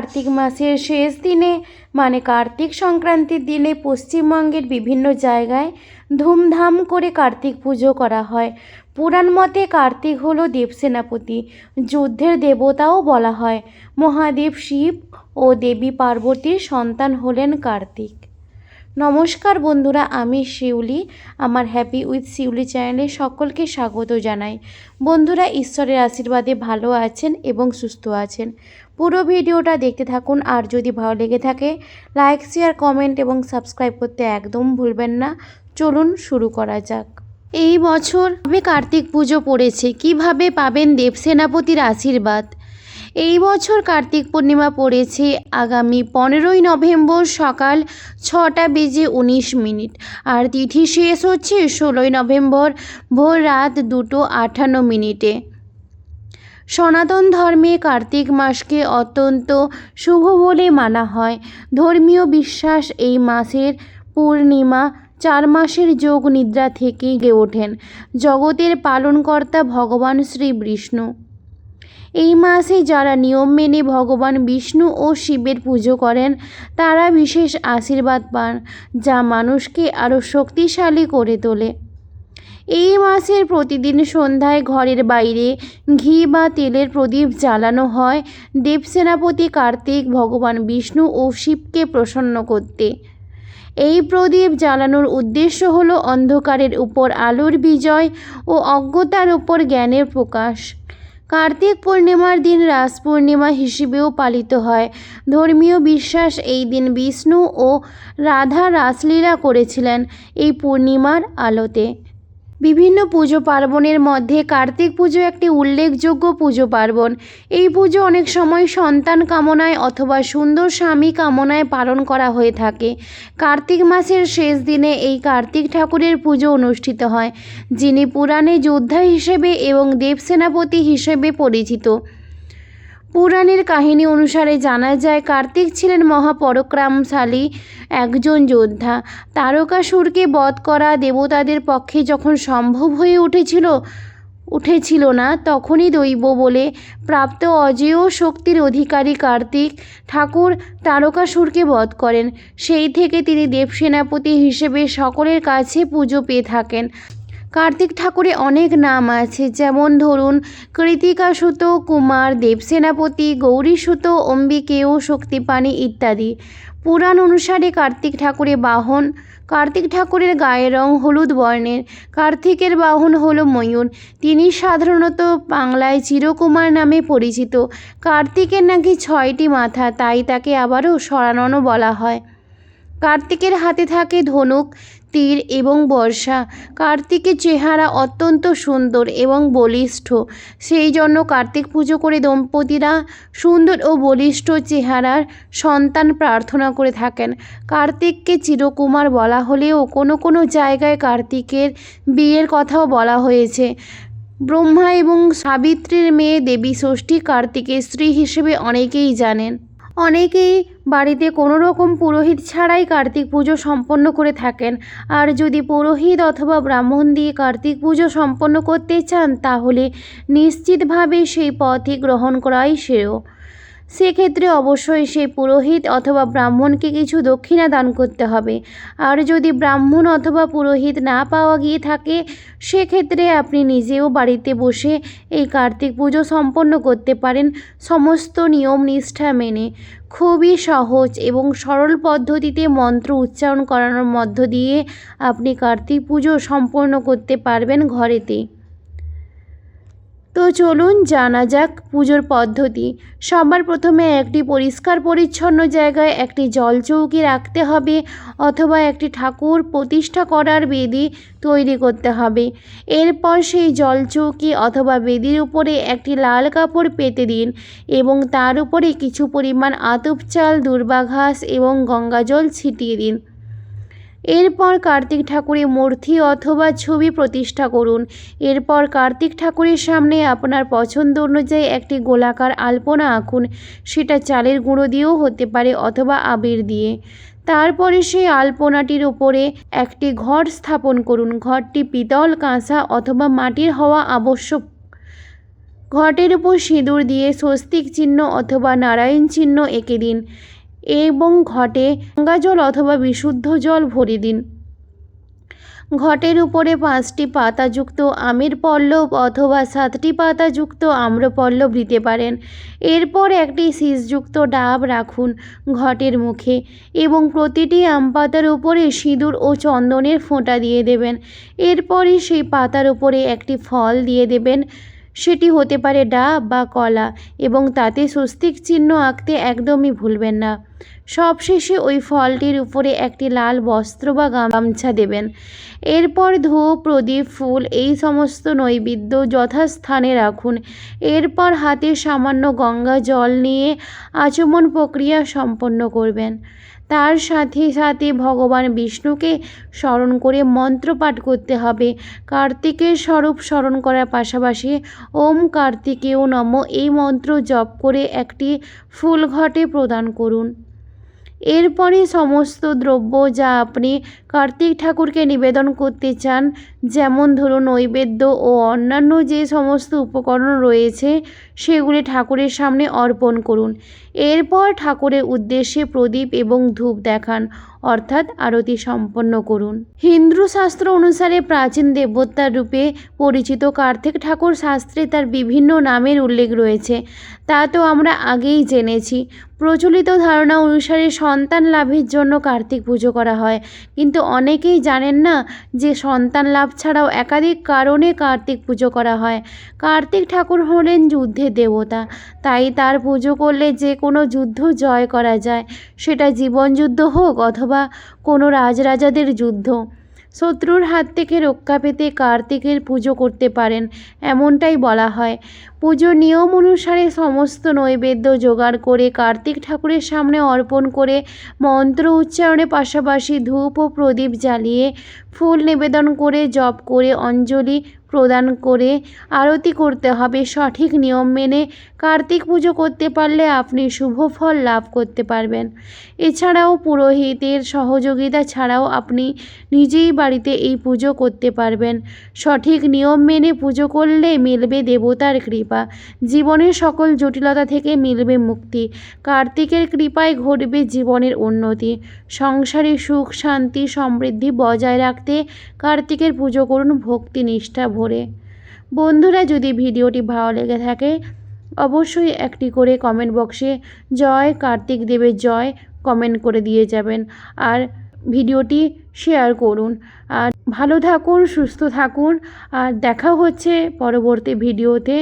কার্তিক মাসের শেষ দিনে মানে কার্তিক সংক্রান্তির দিনে পশ্চিমবঙ্গের বিভিন্ন জায়গায় ধুমধাম করে কার্তিক পুজো করা হয়। পুরাণ মতে কার্তিক হল দেবসেনাপতি, যুদ্ধের দেবতাও বলা হয়। মহাদেব শিব ও দেবী পার্বতীর সন্তান হলেন কার্তিক। নমস্কার বন্ধুরা, আমি শিউলি, আমার হ্যাপি উইথ শিউলি চ্যানেলে সকলকে স্বাগত জানাই। বন্ধুরা, ঈশ্বরের আশীর্বাদে ভালো আছেন এবং সুস্থ আছেন। পুরো ভিডিওটা দেখতে থাকুন, আর যদি ভালো লেগে থাকে লাইক শেয়ার কমেন্ট এবং সাবস্ক্রাইব করতে একদম ভুলবেন না। চলুন শুরু করা যাক। এই বছর কার্তিক পুজো পড়েছে। কীভাবে পাবেন দেবসেনাপতির আশীর্বাদ? এই বছর কার্তিক পূর্ণিমা পড়েছে আগামী পনেরোই নভেম্বর সকাল ছটা বেজে উনিশ মিনিট। আর তিথি শেষ হচ্ছে ষোলোই নভেম্বর ভোর রাত দুটো আটান্ন মিনিটে। সনাতন ধর্মে কার্তিক মাসকে অত্যন্ত শুভ বলে মানা হয়। ধর্মীয় বিশ্বাস এই মাসের পূর্ণিমা চার মাসের যোগ নিদ্রা থেকে গে ওঠেন। জগতের পালনকর্তা ভগবান শ্রী বিষ্ণু এই মাসে যারা নিয়ম মেনে ভগবান বিষ্ণু ও শিবের পুজো করেন, তারা বিশেষ আশীর্বাদ পান, যা মানুষকে আরও শক্তিশালী করে তোলে। এই মাসের প্রতিদিন সন্ধ্যায় ঘরের বাইরে ঘি বা তেলের প্রদীপ জ্বালানো হয়। দেবসেনাপতি কার্তিক ভগবান বিষ্ণু ও শিবকে প্রসন্ন করতে। এই প্রদীপ জ্বালানোর উদ্দেশ্য হলো অন্ধকারের উপর আলোর বিজয় ও অজ্ঞতার উপর জ্ঞানের প্রকাশ। কার্তিক পূর্ণিমার দিন রাস পূর্ণিমা হিসেবেও পালিত হয়। ধর্মীয় বিশ্বাস এই দিন বিষ্ণু ও রাধা রাসলীলা করেছিলেন এই পূর্ণিমার আলোতে। বিভিন্ন পুজো পার্বণের মধ্যে কার্তিক পুজো একটি উল্লেখযোগ্য পুজো পার্বণ। এই পুজো অনেক সময় সন্তান কামনায় অথবা সুন্দর স্বামী কামনায় পালন করা হয়ে থাকে। কার্তিক মাসের শেষ দিনে এই কার্তিক ঠাকুরের পুজো অনুষ্ঠিত হয়, যিনি পুরাণে যোদ্ধা হিসেবে এবং দেবসেনাপতি হিসেবে পরিচিত। পুরাণের কাহিনী অনুসারে জানা যায়, কার্তিক ছিলেন মহাপরাক্রমশালী একজন যোদ্ধা। তারকাসুরকে বধ করা দেবতাদের পক্ষে যখন সম্ভব হয়ে উঠেছিল উঠেছিল না, তখনই দৈব বলে প্রাপ্ত অজেয় শক্তির অধিকারী কার্তিক ঠাকুর তারকাসুরকে বধ করেন। সেই থেকে তিনি দেবসেনাপতি হিসেবে সকলের কাছে পুজো পেয়ে থাকেন। কার্তিক ঠাকুরে অনেক নাম আছে। যেমন ধরুন কৃতিকাসুত কুমার, দেবসেনাপতি, গৌরী গৌরীসুত অম্বিকেয় শক্তিপাণি ইত্যাদি। পুরাণ অনুসারে কার্তিক ঠাকুরের বাহন। কার্তিক ঠাকুরের গায়ের রং হলুদ বর্ণের। কার্তিকের বাহন হল ময়ূর। তিনি সাধারণত বাংলায় চিরকুমার নামে পরিচিত। কার্তিকের নাকি ছয়টি মাথা, তাই তাকে আবারও সরানো বলা হয়। কার্তিকের হাতে থাকে ধনুক। তীর এবং বর্ষা। কার্তিকের চেহারা অত্যন্ত সুন্দর এবং বলিষ্ঠ। সেই জন্য কার্তিক পুজো করে দম্পতিরা সুন্দর ও বলিষ্ঠ চেহারার সন্তান প্রার্থনা করে থাকেন। কার্তিককে চিরকুমার বলা হলেও কোনো কোনো জায়গায় কার্তিকের বিয়ের কথাও বলা হয়েছে। ব্রহ্মা এবং সাবিত্রীর মেয়ে দেবী ষষ্ঠী কার্তিকের স্ত্রী হিসেবে অনেকেই জানেন। অনেকেই বাড়িতে কোনো রকম পুরোহিত ছাড়াই কার্তিক পুজো সম্পন্ন করে থাকেন। আর যদি পুরোহিত অথবা ব্রাহ্মণ দিয়ে কার্তিক পুজো সম্পন্ন করতে চান, তাহলে নিশ্চিতভাবে সেই পথই গ্রহণ করাই শ্রেয়। সেক্ষেত্রে অবশ্যই সেই পুরোহিত অথবা ব্রাহ্মণকে কিছু দক্ষিণা দান করতে হবে। আর যদি ব্রাহ্মণ অথবা পুরোহিত না পাওয়া গিয়ে থাকে, সেক্ষেত্রে আপনি নিজেও বাড়িতে বসে এই কার্তিক পুজো সম্পন্ন করতে পারেন সমস্ত নিয়ম নিষ্ঠা মেনে। খুবই সহজ এবং সরল পদ্ধতিতে মন্ত্র উচ্চারণ করানোর মধ্য দিয়ে আপনি কার্তিক পুজো সম্পন্ন করতে পারবেন ঘরেতেই তো চলুন জানা যাক পুজোর পদ্ধতি। সবার প্রথমে একটি পরিষ্কার পরিচ্ছন্ন জায়গায় একটি জলচৌকি রাখতে হবে অথবা একটি ঠাকুর প্রতিষ্ঠা করার বেদি তৈরি করতে হবে। এরপর সেই জলচৌকি অথবা বেদির উপরে একটি লাল কাপড় পেতে দিন এবং তার উপরে কিছু পরিমাণ আতপ চাল দুর্বা ঘাস এবং গঙ্গাজল ছিটিয়ে দিন। এরপর কার্তিক ঠাকুরের মূর্তি অথবা ছবি প্রতিষ্ঠা করুন। এরপর কার্তিক ঠাকুরের সামনে আপনার পছন্দ অনুযায়ী একটি গোলাকার আলপনা আঁকুন। সেটা চালের গুঁড়ো দিয়েও হতে পারে অথবা আবির দিয়ে। তারপরে সেই আলপনাটির উপরে একটি ঘর স্থাপন করুন। ঘরটি পিতল, কাঁসা অথবা মাটির হওয়া আবশ্যক। ঘটের উপর সিঁদুর দিয়ে স্বস্তিক চিহ্ন অথবা নারায়ণ চিহ্ন এঁকে দিন। এবং ঘটে গঙ্গা জল অথবা বিশুদ্ধ জল ভরে দিন। ঘটের উপরে পাঁচটি পাতাযুক্ত আমের পল্লব অথবা সাতটি পাতাযুক্ত আম্রপল্লব দিতে পারেন। এরপর একটি শীষযুক্ত ডাব রাখুন ঘটের মুখে এবং প্রতিটি আম পাতার উপরে সিঁদুর ও চন্দনের ফোঁটা দিয়ে দেবেন। এরপরই সেই পাতার উপরে একটি ফল দিয়ে দেবেন। সেটি হতে পারে ডাব বা কলা এবং তাতে স্বস্তিক চিহ্ন আঁকতে একদমই ভুলবেন না। সবশেষে ওই ফলটির উপরে একটি লাল বস্ত্র বা গামছা দেবেন। এরপর ধূপ প্রদীপ, ফুল এই সমস্ত নৈবেদ্য যথাস্থানে রাখুন। এরপর হাতে সামান্য গঙ্গা জল নিয়ে আচমন প্রক্রিয়া সম্পন্ন করবেন। তার সাথে সাথে ভগবান বিষ্ণুকে স্মরণ করে মন্ত্র পাঠ করতে হবে। কার্তিকের স্বরূপ স্মরণ করার পাশাপাশি ওম কার্তিকেয় নম এই মন্ত্র জপ করে একটি ফুল ঘটে প্রদান করুন। এরপরে সমস্ত দ্রব্য যা আপনি কার্তিক ঠাকুরকে নিবেদন করতে চান। যেমন ধরুন নৈবেদ্য ও অন্যান্য যে সমস্ত উপকরণ রয়েছে, সেগুলি ঠাকুরের সামনে অর্পণ করুন। এরপর ঠাকুরের উদ্দেশ্যে প্রদীপ এবং ধূপ দেখান, অর্থাৎ আরতি সম্পন্ন করুন। হিন্দু শাস্ত্র অনুসারে প্রাচীন দেবতার রূপে পরিচিত কার্তিক ঠাকুর শাস্ত্রে তার বিভিন্ন নামের উল্লেখ রয়েছে। তা তো আমরা আগেই জেনেছি। প্রচলিত ধারণা অনুসারে সন্তান লাভের জন্য কার্তিক পুজো করা হয়। কিন্তু অনেকেই জানেন না যে সন্তান লাভ ছাড়াও একাধিক কারণে কার্তিক পুজো করা হয়। কার্তিক ঠাকুর হলেন যুদ্ধের দেবতা। তাই তার পুজো করলে যে কোনো যুদ্ধ জয় করা যায়। সেটা জীবন যুদ্ধ হোক অথবা কোনো রাজরাজাদের যুদ্ধ। শত্রুর হাত থেকে রক্ষা পেতে কার্তিকের পুজো করতে পারেন, এমনটাই বলা হয়। পুজোর নিয়ম অনুসারে সমস্ত নৈবেদ্য জোগাড় করে কার্তিক ঠাকুরের সামনে অর্পণ করে মন্ত্র উচ্চারণের পাশাপাশি ধূপ ও প্রদীপ জ্বালিয়ে ফুল নিবেদন করে, জপ করে, অঞ্জলি প্রদান করে আরতি করতে হবে। সঠিক নিয়ম মেনে কার্তিক পুজো করতে পারলে আপনি শুভ ফল লাভ করতে পারবেন। এছাড়াও পুরোহিতের সহযোগিতা ছাড়াও আপনি নিজেই বাড়িতে এই পুজো করতে পারবেন। সঠিক নিয়ম মেনে পুজো করলে মিলবে দেবতার কৃপা। জীবনের সকল জটিলতা থেকে মিলবে মুক্তি। কার্তিকের কৃপায় ঘটবে জীবনের উন্নতি। সংসারে সুখ, শান্তি, সমৃদ্ধি বজায় রাখতে কার্তিকের পুজো করুন ভক্তি নিষ্ঠা ভরে। বন্ধুরা, যদি ভিডিওটি ভালো লেগে থাকে, অবশ্যই একটি করে কমেন্ট বক্সে জয় কার্তিক দেবের জয় কমেন্ট করে দিয়ে যাবেন আর ভিডিওটি শেয়ার করুন। আর ভালো থাকুন, সুস্থ থাকুন। আর দেখা হচ্ছে পরবর্তী ভিডিওতে।